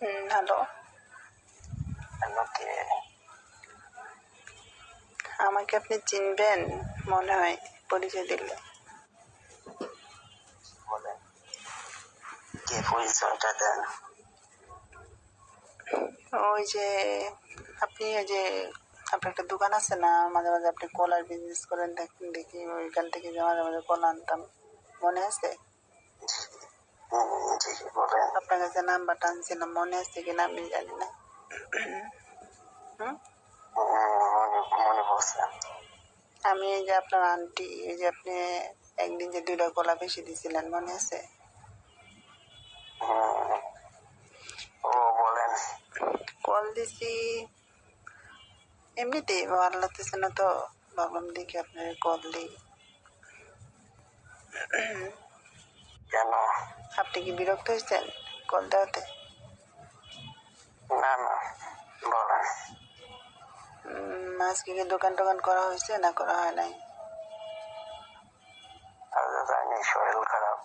Hello কে আমাকে আপনি চিনবেন মনে হয় পরিচয় দিলে। ওই যে আপনি ওই যে আপনার একটা দোকান আছে না মাঝে মাঝে আপনি কলার বিজনেস করেন দেখেন দেখি ওইখান থেকে যে মাঝে মাঝে কলা আনতাম। মনে আছে? আপনার কাছে নাম্বারটা আনছিলাম মনে আছে কিনা আমি জানি না আমি এই যে আপনার আন্টি এই যে আপনি একদিন যে দুইটা কলা বেশি দিয়েছিলেন মনে আছে কল দিছি এমনিতেই ভালো লাগতেছে না তো ভাবলাম দেখি আপনার কল দিই কেন আপনি কি বিরক্ত হয়েছেন কল দেওয়াতে? না না বলেন। আজকে কি দোকান টোকান করা হয়েছে না করা হয় নাই? জানি শরীর খারাপ।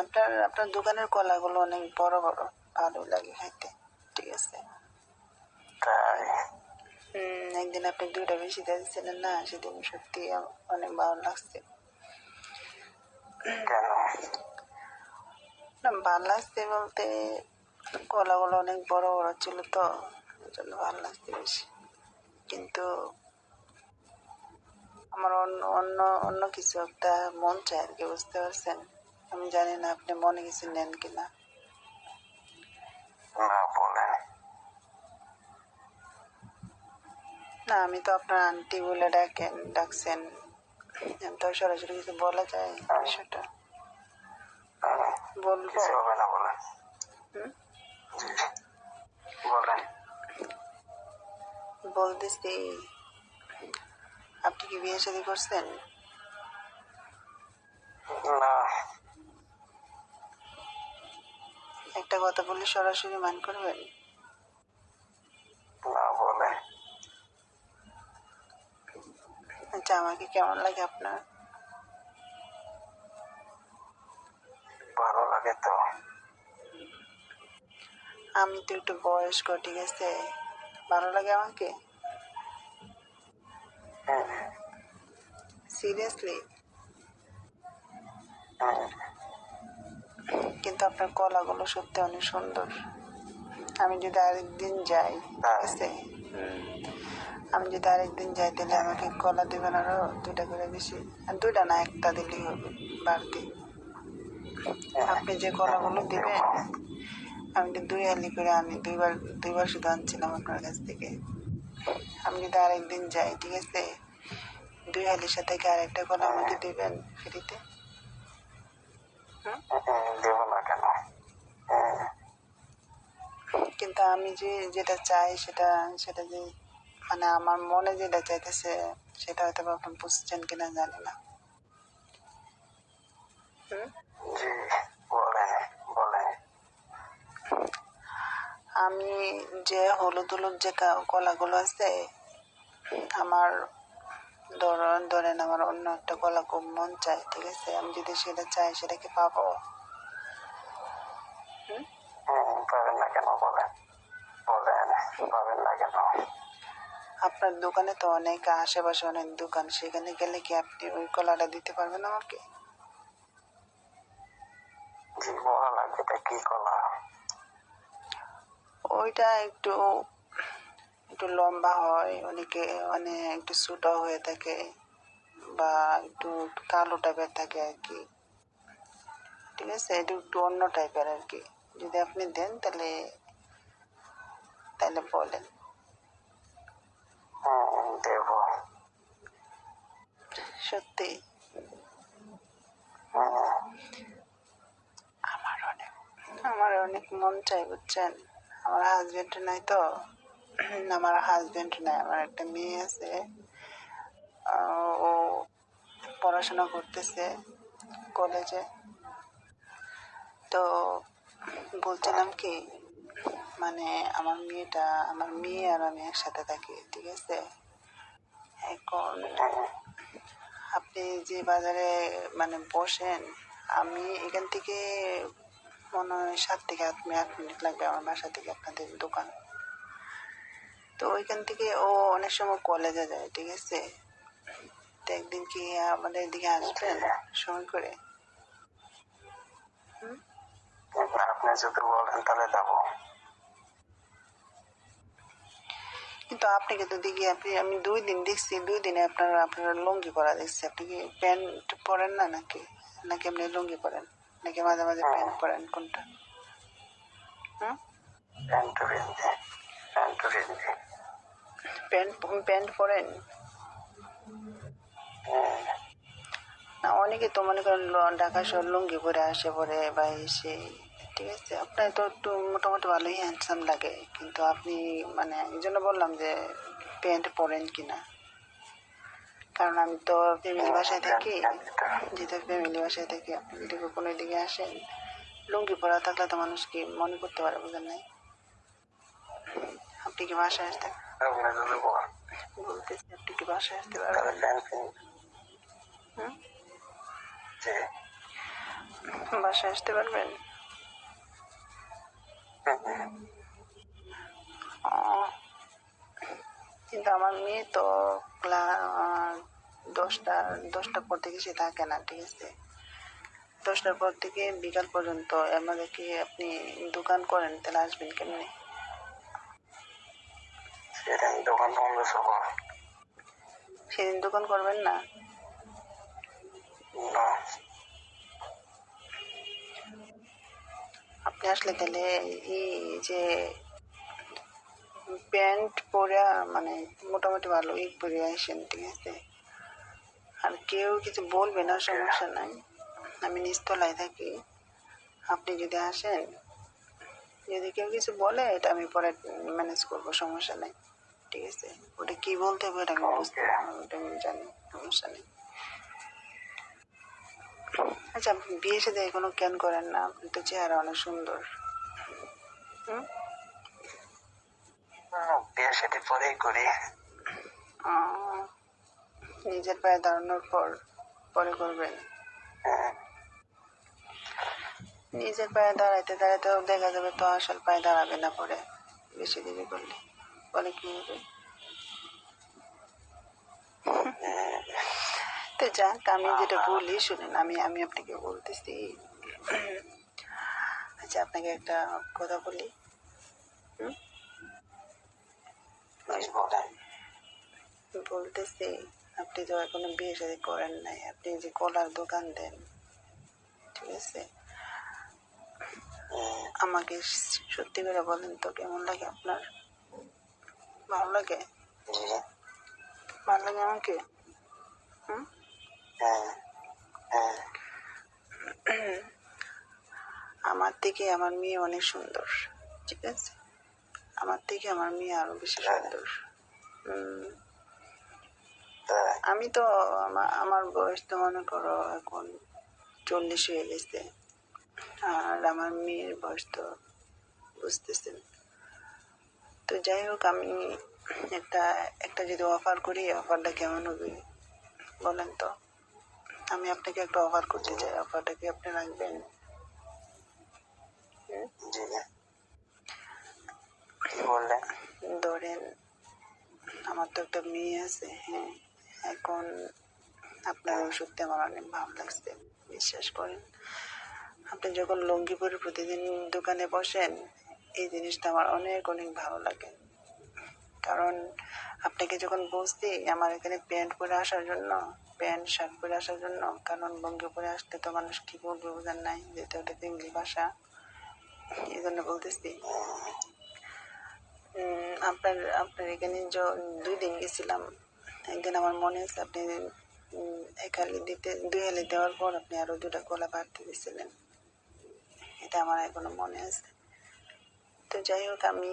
আপনার আপনার দোকানের কলাগুলো অনেক বড় বড়। ভালো লাগে খাইতে ঠিক আছে? তাই? একদিন আপনি দুইটা বেশি দিয়েছিলেন না সেদিন সত্যি অনেক ভালো লাগছে। কেন না ভালো লাগছে বলতে কলাগুলো অনেক বড় বড় ছিল তো জন্য ভালো লাগছে বেশি। কিন্তু আমার অন্য অন্য অন্য কিছু একটা মন চায় আর কি বুঝতে পারছেন? আমি জানি না আপনি মনে কিছু নেন কিনা না বলেন। না আমি তো আপনার আন্টি বলে ডাকেন ডাকছেন। তো সরাসরি কিছু বলা যায় বিষয়টা? বলব? হবে না বলেন বলেন। বলতেছি আপনি কি বিয়ে শাদী করছেন? না। একটা কথা বলে সরাসরি মান করবেন না বলেন আচ্ছা আমাকে কেমন লাগে আপনার? ভালো লাগে তো। আমি তো একটু বয়স্ক ঠিক আছে? ভালো লাগে আমাকে? সিরিয়াসলি হুম, কিন্তু আপনার কলাগুলো সত্যি অনেক সুন্দর। আমি যদি আরেকদিন যাই ঠিক আছে। আমি যদি আরেকদিন যাই তাহলে আমাকে কলা দেবেন আরও দুটা করে বেশি। আর দুটা না একটা দিলেই হবে বাড়তি। আপনি যে কলাগুলো দেবেন আমি তো দুই হালি করে আনি দুইবার দুইবার শুধু আনছিলাম আপনার কাছ থেকে। আমি যদি আরেকদিন যাই ঠিক আছে? দুই হালির সাথে কি আরেকটা কলা আমাকে দেবেন ফ্রিতে? কিন্তু আমি যে যেটা চাই সেটা সেটা যে মানে আমার মনে যেটা চাইতেছে সেটা হয়তো আপনি বুঝছেন কিনা জানি না। আমি যে হলুদ হলুদ যে কলাগুলো আছে আমার ধরেন ধরেন আমার অন্য একটা কলা খুব মন চায় ঠিক আছে? আমি যদি সেটা চাই সেটা কি পাবো? পাবেন না কেন বলেন? বলেন পাবেন না কেন? আপনার দোকানে তো অনেক আশেপাশে অনেক দোকান সেখানে গেলে কি আপনি ওই কলাটা দিতে পারবেন আমাকে? জি লাগবে এটা কি কলা? ওইটা একটু একটু লম্বা হয় অনেকে মানে একটু ছোটো হয়ে থাকে বা একটু কালো টাইপের থাকে আর কি। ঠিক আছে? এটা একটু অন্য টাইপের আর কি। যদি আপনি দেন তাহলে তাহলে বলেন। দেব। সত্যি? আমার অনেক আমার অনেক মন চাই বুঝছেন? আমার হাজবেন্ড নাই তো। আমার হাজবেন্ড নাই আমার একটা মেয়ে আছে। ও পড়াশোনা করতেছে কলেজে তো বলছিলাম কি মানে আমার মেয়েটা, আমার মেয়ে আর আমি একসাথে থাকি, ঠিক আছে? এখন আপনি যে বাজারে মানে বসেন, আমি এখান থেকে মনে হয় সাত থেকে আট মিনিট আট মিনিট লাগবে আমার বাসা থেকে আপনাদের দোকান। তো ওইখান থেকে ও অনেক সময় কলেজে যায়, ঠিক আছে? তো একদিন কি আমাদের এদিকে আসবেন সময় করে? আপনি যদি বলেন তাহলে যাব। কিন্তু আপনি কিন্তু দেখি আপনি আমি দুই দিন দেখছি দুই দিনে আপনার আপনার লুঙ্গি পরা দেখছি। আপনি কি প্যান্ট পরেন না নাকি? নাকি আপনি লুঙ্গি পরেন? নাকি মাঝে মাঝে প্যান্ট পরেন কোনটা? প্যান্ট প্যান্ট পরেন? হ্যাঁ। না অনেকে তো মনে করেন ঢাকা শহর লুঙ্গি পরে আসে পরে বা এসে ঠিক আছে আপনার তো একটু মোটামুটি ভালোই হ্যান্ডসাম লাগে কিন্তু আপনি মানে এই জন্য বললাম যে প্যান্ট পরেন কিনা। কারণ আমি তো ফ্যামিলি বাসায় থাকি যেহেতু ফ্যামিলি বাসায় থাকি আপনি যদি কোনো দিকে আসেন লুঙ্গি পরা থাকলে তো মানুষ কি মনে করতে পারে বুঝেন নাই? আপনি কি বাসায় আসতে বলতেছি আপনি কি বাসায় আসতে পারবেন? বাসায় আসতে পারবেন? কিন্তু আমার মেয়ে তো ক্লা- দশটা দশটার পর থেকে সে থাকে না ঠিক আছে? দশটার পর থেকে বিকাল পর্যন্ত আমাদের কি আপনি দোকান করেন তাহলে আসবেন কেমনি? আমি দোকান বন্ধ সেদিন দোকান করবেন না। আপনি আসলে তাহলে এই যে প্যান্ট পরে মানে মোটামুটি ভালো ই পরে আসেন, ঠিক আছে? আর কেউ কিছু বলবে না, সমস্যা নাই। আমি নিচতলায় থাকি। আপনি যদি আসেন, যদি কেউ কিছু বলে, এটা আমি পরে ম্যানেজ করব, সমস্যা নেই। ঠিক আছে? ওটা কি বলতে হবে ওটা আমি বুঝতে ওটা আমি জানি, সমস্যা নেই। আচ্ছা আপনি বিয়ে সাথে এখনও কেন করেন না? আপনি তো চেহারা অনেক সুন্দর। বিয়ে সেটি পরেই করি। নিজের পায়ে দাঁড়ানোর পর পরে করবেন? হ্যাঁ। নিজের পায়ে দাঁড়াইতে দাঁড়াইতে দেখা যাবে তো আসল পায়ে দাঁড়াবে না পরে। বেশি দেরি করলে পরে কি হবে? তো যাক আমি যেটা বলি শুনেন আমি আমি আপনাকে বলতেছি। আচ্ছা আপনাকে একটা কথা বলি। বলতেছি আপনি তো এখনও বিয়ে শাদী করেন নাই আপনি যে কলার দোকান দেন ঠিক আছে? আমাকে সত্যি করে বলেন তো কেমন লাগে আপনার? ভালো লাগে? ভালো লাগে আমাকে? হুম? আমার থেকে আমার মেয়ে অনেক সুন্দর ঠিক আছে? আমার থেকে আমার মেয়ে আরও বেশি সুন্দর। আমি তো আমার বয়স তো মনে করো এখন চল্লিশ হয়ে গেছে। আর আমার মেয়ের বয়স তো বুঝতেছেন। তো যাই হোক আমি একটা একটা যদি অফার করি অফারটা কেমন হবে বলেন তো? আমি আপনাকে একটা অফার করতে চাই। অফারটা কি আপনি রাখবেন? জি। কি বললেন? ধরেন আমার তো একটা মেয়ে আছে হ্যাঁ। এখন আপনার ওষুধটা আমার অনেক ভালো লাগছে বিশ্বাস করেন। আপনি যখন লুঙ্গি পরে প্রতিদিন দোকানে বসেন এই জিনিসটা আমার অনেক অনেক ভালো লাগে। কারণ আপনাকে যখন বলছি আমার এখানে প্যান্ট পরে আসার জন্য, প্যান্ট, শার্ট পরে আসার জন্য, কারণ লুঙ্গি পরে আসতে তো মানুষ কি বলবে বোঝার নাই, যেহেতু ওটা ইংলিশ ভাষা, এই জন্য বলতেছি। আপনার আপনার এখানে দুই দিন গেছিলাম। একদিন আমার মনে আছে আপনি এক হালি দিতে, দুই হালি দেওয়ার পর আপনি আরও দুটা কলা বাড়তে দিয়েছিলেন এটা আমার এখনও মনে আছে। তো যাই হোক আমি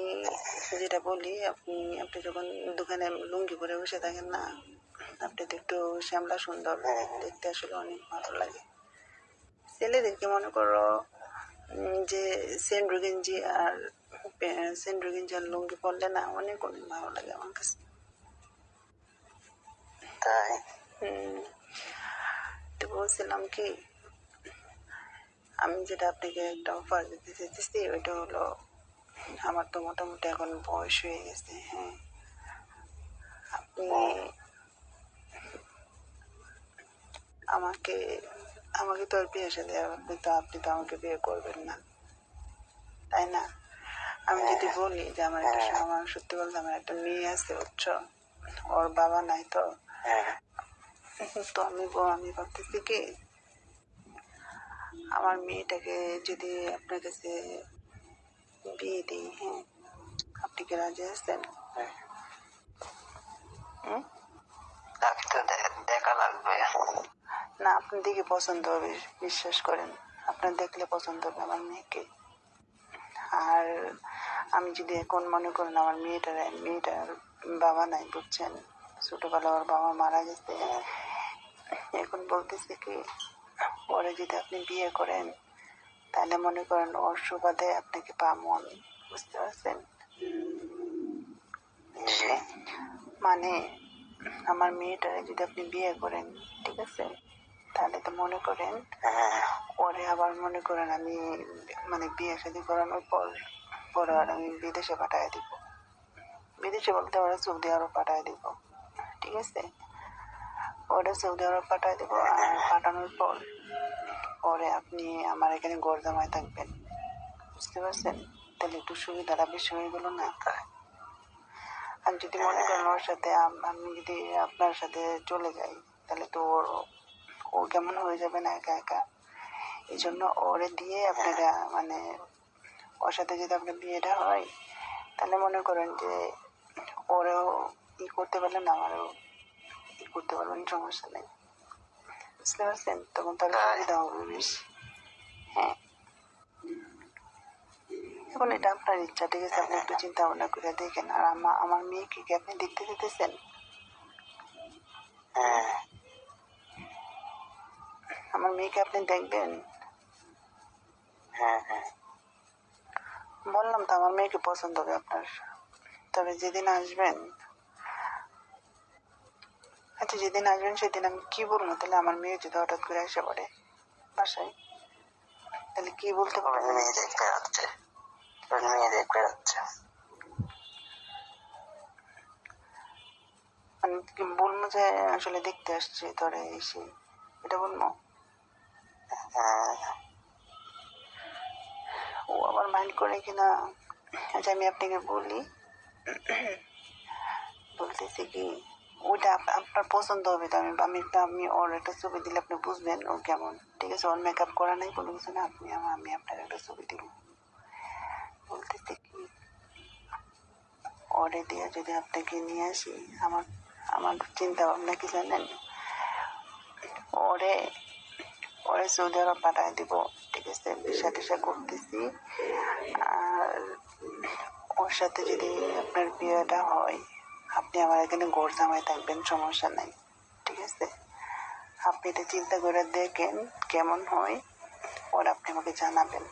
যেটা বলি আপনি আপনি যখন দোকানে লুঙ্গি পরে বসে থাকেন না আপনি তো একটু শ্যামলা সুন্দর দেখতে আসলে অনেক ভালো লাগে। ছেলেদেরকে মনে করো যে সেন্ড্রু গেঞ্জি আর সেন্ড্রু গেঞ্জি আর লুঙ্গি পরলে না অনেক অনেক ভালো লাগে আমার কাছে। তাই? তো বলছিলাম কি আমি যেটা আপনাকে একটা অফার দিতে চাইতেছি ওইটা হলো আমার তো মোটামুটি এখন বয়স হয়ে গেছে হ্যাঁ। আপনি আমাকে আমাকে তো আর বিয়ে সাথে আপনি তো আপনি তো আমাকে বিয়ে করবেন না তাই না? আমি যদি বলি যে আমার একটা আমার সত্যি বলতে আমার একটা মেয়ে আছে বুঝছ? ওর বাবা নাই তো। হ্যাঁ। তো আমি আমি ভাবতেছি কি আমার মেয়েটাকে যদি আপনার কাছে বিয়ে দিই হ্যাঁ আপনি কি রাজি আছেন? তাকে তো দেখা লাগবে না আপনি দেখে পছন্দ হবে বিশ্বাস করেন আপনার দেখলে পছন্দ হবে আমার মেয়েকে আর আমি যদি এখন মনে করেন আমার মেয়েটার মেয়েটার বাবা নাই বুঝছেন ছোটবেলা ওর বাবা মারা গেছে এখন বলতেছে কি ওরে যদি আপনি বিয়ে করেন তাহলে মনে করেন ওর সুবাদে আপনাকে পামন বুঝতে পারছেন? মানে আমার মেয়েটারে যদি আপনি বিয়ে করেন ঠিক আছে? তাহলে তো মনে করেন হ্যাঁ। পরে আবার মনে করেন আমি মানে বিয়ে শাদী করানোর পর পরে আর আমি বিদেশে পাঠায় দিব। বিদেশে বলতে ওরা সৌদি আরব পাঠায় দিব ঠিক আছে? ওরা সৌদি আরব পাঠায় দিব আর পাঠানোর পর পরে আপনি আমার এখানে গরদামায় থাকবেন। বুঝতে পারছেন? তাহলে একটু সুবিধাটা বেশি হয়ে গেল না? আর যদি মনে করেন ওর সাথে আমি যদি আপনার সাথে চলে যাই তাহলে তো ওর ও কেমন হয়ে যাবে না একা একা? এই জন্য ওরে দিয়ে আপনারা মানে ওর সাথে যদি আপনার বিয়েটা হয় তাহলে মনে করেন যে ওরেও ই করতে পারলেন আমারও ই করতে পারবেন সমস্যা নেই। বুঝতে পারছেন তখন তাহলে হ্যাঁ এখন এটা আপনার ইচ্ছা ঠিক আছে আপনি একটু চিন্তা ভাবনা করে দেখেন আর আমার আমার মেয়েকে কি আপনি দেখতে দিতেছেন আমার মেয়েকে আপনি দেখবেন হ্যাঁ হ্যাঁ বললাম তো আমার মেয়েকে পছন্দ হবে আপনার তবে যেদিন আসবেন আচ্ছা যেদিন আসবেন সেদিন আমি কি বলব তাহলে আমার মেয়ে যদি হঠাৎ করে এসে পড়ে বাসায় তাহলে কি বলতে পারবেন মেয়ে দেখতে যাচ্ছে মেয়ে দেখতে যাচ্ছে কি বলব যে আসলে দেখতে আসছে ধরে এসে। এটা বলব? ও আবার মাইন্ড করে কিনা? আচ্ছা আমি আপনাকে বলি। বলতেছি কি ওইটা আপনার পছন্দ হবে তো আমি আমি আমি ওর একটা ছবি দিলে আপনি বুঝবেন ও কেমন। ঠিক আছে, ওর মেকআপ করা নাই কোনো কিছু না, আপনি আমি আপনার একটা ছবি দিব। বলতেছি কি ওরে দিয়ে যদি আপনাকে নিয়ে আসি, আমার আমার চিন্তা ভাবনা কি জানেন? ওরে ওরে সৌদি আরব পাঠায় দিব, ঠিক আছে ভিসা টিসা করতেছি। আর ওর সাথে যদি আপনার বিয়েটা হয় আপনি আমার এখানে গোর জামাই থাকবেন, সমস্যা নাই, ঠিক আছে? আপনি এটা চিন্তা করে দেখেন কেমন হয় ওর আপনি আমাকে জানাবেন।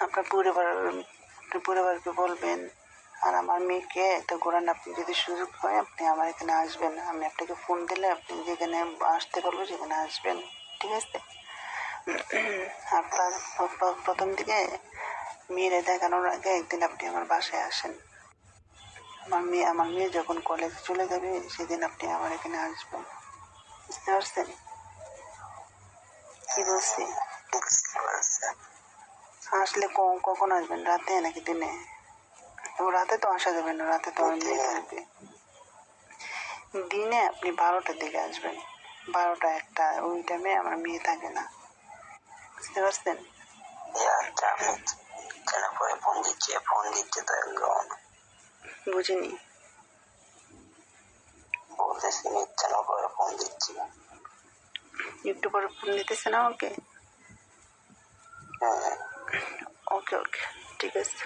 আপনার পরিবার পরিবারকে বলবেন, আর আমার মেয়েকে তো ঘোরান আপনি যদি সুযোগ হয়, আপনি আমার এখানে আসবেন। আমি আপনাকে ফোন দিলে আপনি যেখানে আসতে পারব সেখানে আসবেন, ঠিক আছে? প- প্রথম দিকে মেয়েরে দেখানোর আগে একদিন আপনি আমার বাসায় আসেন। আমার মেয়ে আমার মেয়ে যখন কলেজে চলে যাবে, সেদিন আপনি আমার এখানে আসবেন। বুঝতে পারছেন? কি বলছি? আসলে কখন আসবেন? রাতে নাকি দিনে? রাতে তো আসা যাবে না, রাতে তো আমার মেয়ে থাকবে। দিনে আপনি বারোটার দিকে আসবেন। বারোটা একটা, ওই টাইমে আমার মেয়ে থাকে না। বুঝতে পারছেন? ফোন দিচ্ছি? ফোন দিচ্ছে তো একদম। বুঝিনি। বলতেছি নিচ্ছে না পরে ফোন দিচ্ছি। একটু পরে ফোন দিতেছে না ওকে? হ্যাঁ। ওকে ওকে ঠিক আছে।